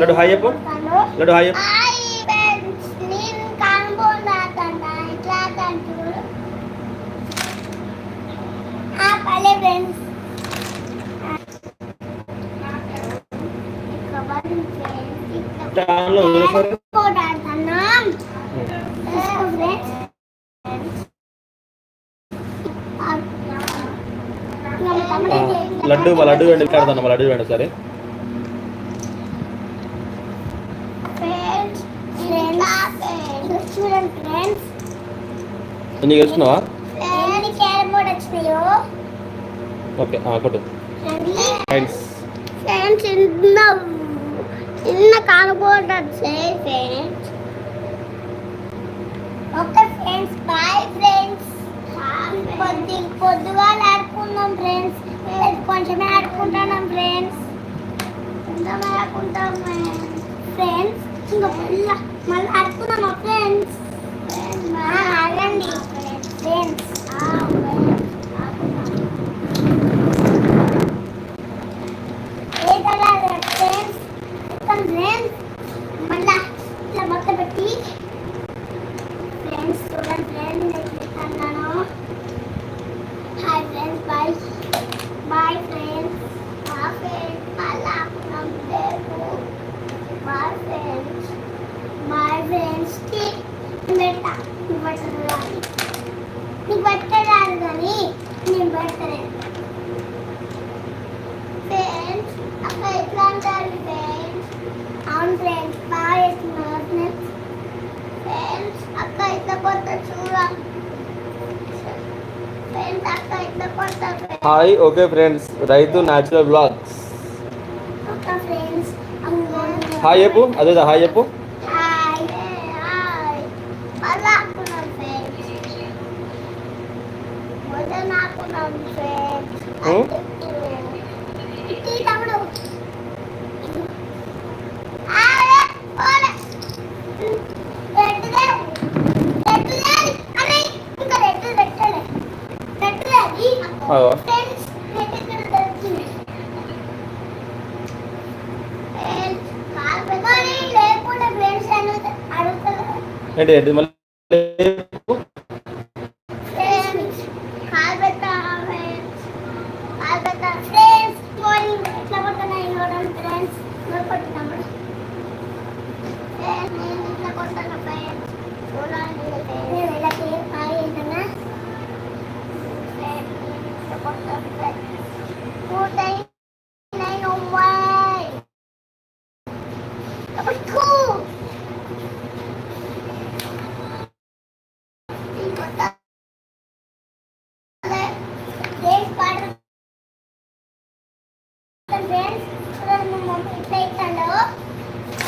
Laddu hi చెప్పు laddu hi చెప్పు ఉంది సరే లడ్డు లడ్డు ఆడతాను మా లడ్డు వెండి సరే ఫ్రెండ్స్ ఫ్రెండ్స్ చూడండి ఫ్రెండ్స్ ఎన్ని క్యారమ్ బోర్డ్ వచ్చినాయో? ఓకే కొట్టు. ఫ్రెండ్స్ ఫ్రెండ్స్ చిన్న చిన్న వచ్చాయి friends okay friends bye friends పొద్దు పొద్దుగా ఆడుకుందాం ఫ్రెండ్స్ కొంచెమే ఆడుకుంటున్నాం ఫ్రెండ్స్ ఆడుకుంటాం ఫ్రెండ్స్ ఇంకా మళ్ళీ మళ్ళీ ఆడుకున్నాం ఫ్రెండ్స్ ఆగండి ఫ్రెండ్స్ ఏ కదా ఫ్రెండ్స్ ఫ్రెండ్స్ మళ్ళా ఇట్లా మొత్తం పెట్టి ఫ్రెండ్స్ చూడండి friends ఎట్లున్నాను hi friends bye bye friends మా ఫ్రెండ్స్ మళ్ళా లేదు బాయ్ ఫ్రెండ్స్ బాయ్ ఫ్రెండ్స్కి పెట్టా నువ్వు పెట్టదు కానీ నీకు పెట్టరాదు కానీ నేను పెడతాను ఫ్రెండ్స్ అక్క ఎట్లా అంటారు ఫ్రెండ్స్ అవును ఫ్రెండ్స్ బాగా చేస్తున్నారు ఫ్రెండ్స్ అక్క ఇట్లా కొత్త చూడ ఫ్రెండ్స్ అక్క ఇట్లా కొత్త హాయ్ ఓకే ఫ్రెండ్స్ రైతు న్యాచురల్ బ్లాగ్స్ ఒక్క ఫ్రెండ్స్ హాయ్ చెప్పు అదే హాయ్ చెప్పు హాయ్ హాయ్ మళ్ళా ఆడుకున్నాం ఫ్రెండ్స్ మొదలు ఆడుకున్నాం ఫ్రెండ్స్ Hmm? ఇట్టి తమ్ముడు ఆడే ఓడే రెడ్ లేదు రెడ్ లేదు అరే ఇంకా రెడ్ పెట్టలే రెడ్ లేదు అదో. ఫ్రెండ్స్ రెడ్ ఇక్కడ దొరికింది ఫ్రెండ్స్ కాల్ పెట్టుకొని లేకుండా ఫ్రెండ్స్ అని అడుగుతారు ఏంటి ఏంటి మళ్ళీ? చెప్పు. ఫ్రెండ్స్ కాల్ పెట్టా ఫ్రెండ్స్ కాల్ పెట్టా ఫ్రెండ్స్ మార్నింగ్ ఎట్లా కొడుతున్నాయి చూడండి ఫ్రెండ్స్ నువ్వు కొట్టున్నాము ఫ్రెండ్స్ నేను ఇట్లా కొడుతున్నా ఫ్రెండ్స్ చూడండి నేను ఇలా హాయ్ ఏంటన్నా ఫ్రెండ్స్ నేను ఇట్లా కొడుతాను ఫ్రెండ్స్ పూర్తయి నేను వై కొట్టు కొట్ట ఫ్రెండ్స్ పాడు ఫ్రెండ్స్ చూడండి మా మమ్మీ ఇట్లా ఇస్తాడు ఆ,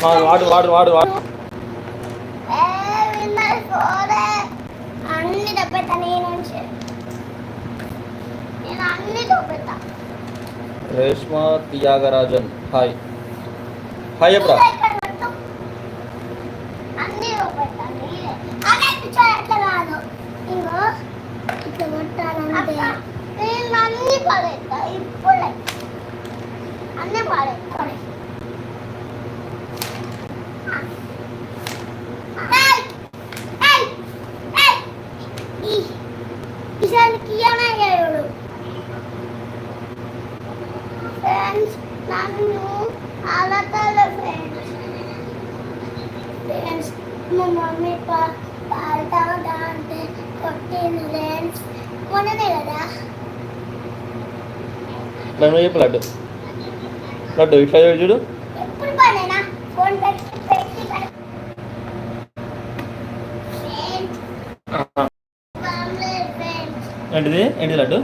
వాడు వాడు వాడు వాడు రేష్మా అన్ని నేను నేను అన్ని రేష్మ త్యాగరాజన్ హాయ్ హాయ్ చెప్పరా అన్ని దెబ్బతా అదే పిచ్చా ఎట్లా కాదు ఇంకో ఇట్లా కొట్టాలంటే నేను అన్ని పడేస్తా ఇప్పుడే అన్ని పడేస్తా ఏయ్! ఏయ్! ఏయ్! ఈ- ఈసారి కియానయ్యాడు ఫ్రెండ్స్ నన్ను అలతాడు ఫ్రెండ్స్ ఫ్రెండ్స్ మా మమ్మీ పాల్తా అంటే కొట్టింది ఫ్రెండ్స్ మొన్ననే కదా? ఇట్లా నువ్వు చెప్పు లడ్డు. లడ్డు ఇట్లా చూడు చూడు. ఎప్పుడు పనేనా ఫోన్ పెట్టి పెట్టి ఏంటిది? ఏంటిది లడ్డు?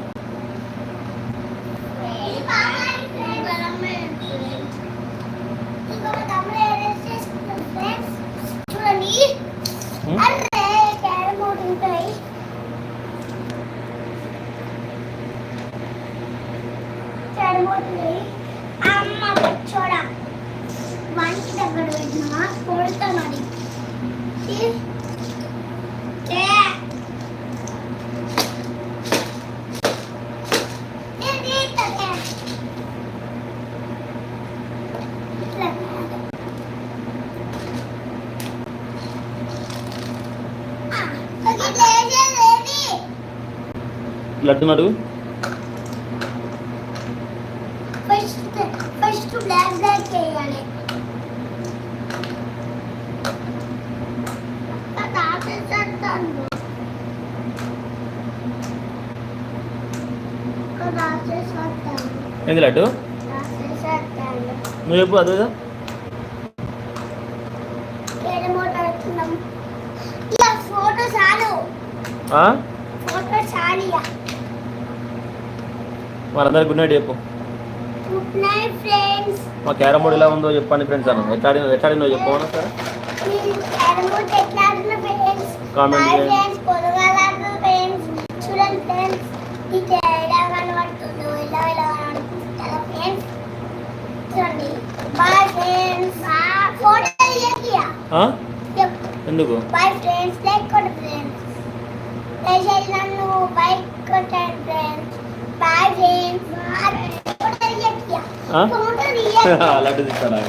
హ్మ్? వానికి దగ్గర పెట్టినా కొడతా మరి. లడ్డు ఫస్ట్ బ్లాక్ బ్లాక్ చేయాలి. రాసేసేస్తాను ఏంది లడ్డు? నువ్వు చెప్పు అదే ఫోటో చాలు. ఫోటో చాలు మనందరికి గుడ్ నైట్ చెప్పు. మా క్యారమ్ బోర్డ్ ఎలా ఉందో చెప్పండి ఫ్రెండ్స్ అన్న. ఎట్లా ఆడినో ఎట్లా ఆడినో చెప్పు అవునా సార్. ఆ? ఎందుకు? బాయ్ ఫ్రెండ్స్ లైక్ కొట్టు ఫ్రెండ్స్. దయచేసి నన్ను బైక్ కొట్టండి ఫ్రెండ్స్. బాయ్ ఫ్రెండ్స్ ఫోటో తీయకియా ఆ? ఫోటో తీయకియా లడ్డు తీస్తాను